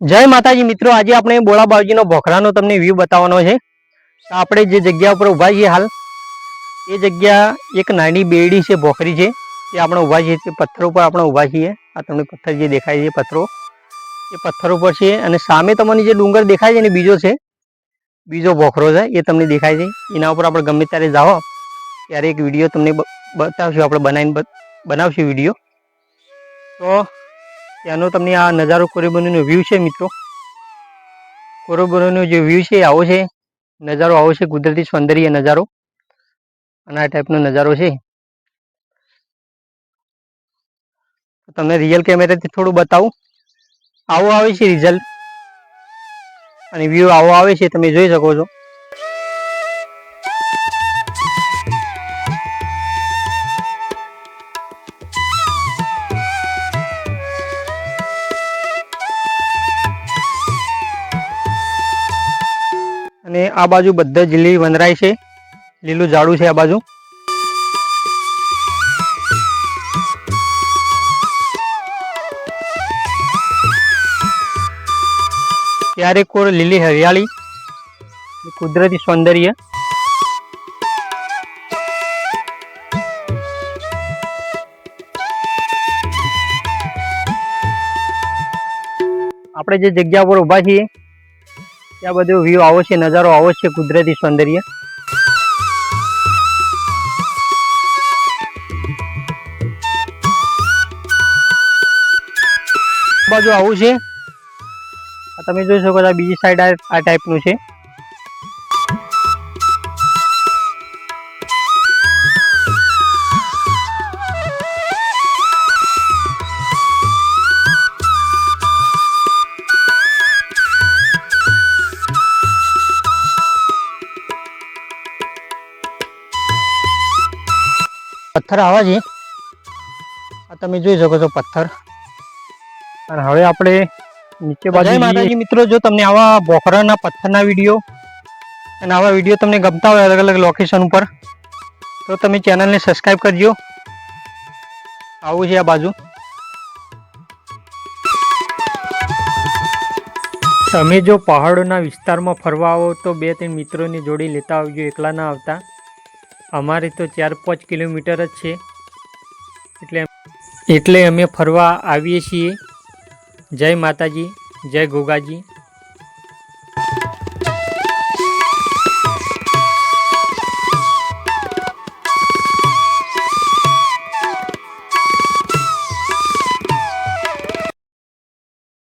જય માતાજી મિત્રો, આજે આપણે બોળા બાવજીનો ભોખરાનો તમને વ્યૂ બતાવવાનો છે. આપણે જે જગ્યા ઉપર ઊભા છીએ હાલ, એ જગ્યા એક નાની બેડી છે, ભોખરી છે. તે આપણે ઊભા છીએ, તે પથ્થરો ઉપર આપણે ઊભા છીએ. આ તમને પથ્થર જે દેખાય છે પથ્થરો. એ પથ્થર ઉપર છે, અને સામે તમને જે ડુંગર દેખાય છે ને, બીજો છે, બીજો ભોખરો છે, એ તમને દેખાય છે. એના ઉપર આપણે ગમે ત્યારે જાઓ, ત્યારે એક વીડિયો તમને બતાવશું, આપણે બનાવીને બનાવશું વીડિયો. તો ત્યાંનો તમને આ નજારો કોરેબનોનો વ્યૂ છે મિત્રો. કોરેબનોનો જે વ્યૂ છે આવો છે. નજારો આવો છે કુદરતી સૌંદર્ય નજારો. અને આ ટાઈપનો નજારો છે. તમને રિયલ કેમેરાથી થોડું બતાવું. આવો આવે છે રિઝલ્ટ અને વ્યૂ આવો આવે છે, તમે જોઈ શકો છો. અને આ બાજુ બધા જ લીલી વનરાય છે. લીલું ઝાડું છે આ બાજુ. ત્યારે કોર લીલી હરિયાળી, કુદરતી સૌંદર્ય. આપણે જે જગ્યા પર ઊભા છીએ ત્યાં બધો વ્યૂ આવો છે, નજારો આવો છે કુદરતી સૌંદર્ય. બાજુ આવું છે. તમે જોઈ શકો છો બીજી સાઈડ આ આ ટાઈપનું છે. પથ્થર આવા છે. આ તમે જોઈ શકો છો પથ્થર. અને હવે આપણે નીચે બાજુ માતાજી મિત્રો જો તમને આવા બોખરાના પથ્થરના વીડિયો અને આવા વીડિયો તમને ગમતા હોય અલગ અલગ લોકેશન ઉપર તો તમે ચેનલને સબસ્ક્રાઈબ કરજો. આવું છે આ બાજુ. તમે જો પહાડોના વિસ્તારમાં ફરવા આવો તો બે ત્રણ મિત્રોની જોડી લેતા આવજો એકલા ના આવતા. અમારે તો ચાર પાંચ કિલોમીટર જ છે. એટલે એટલે અમે ફરવા આવીએ છીએ. જય માતાજી, જય ગોગાજી.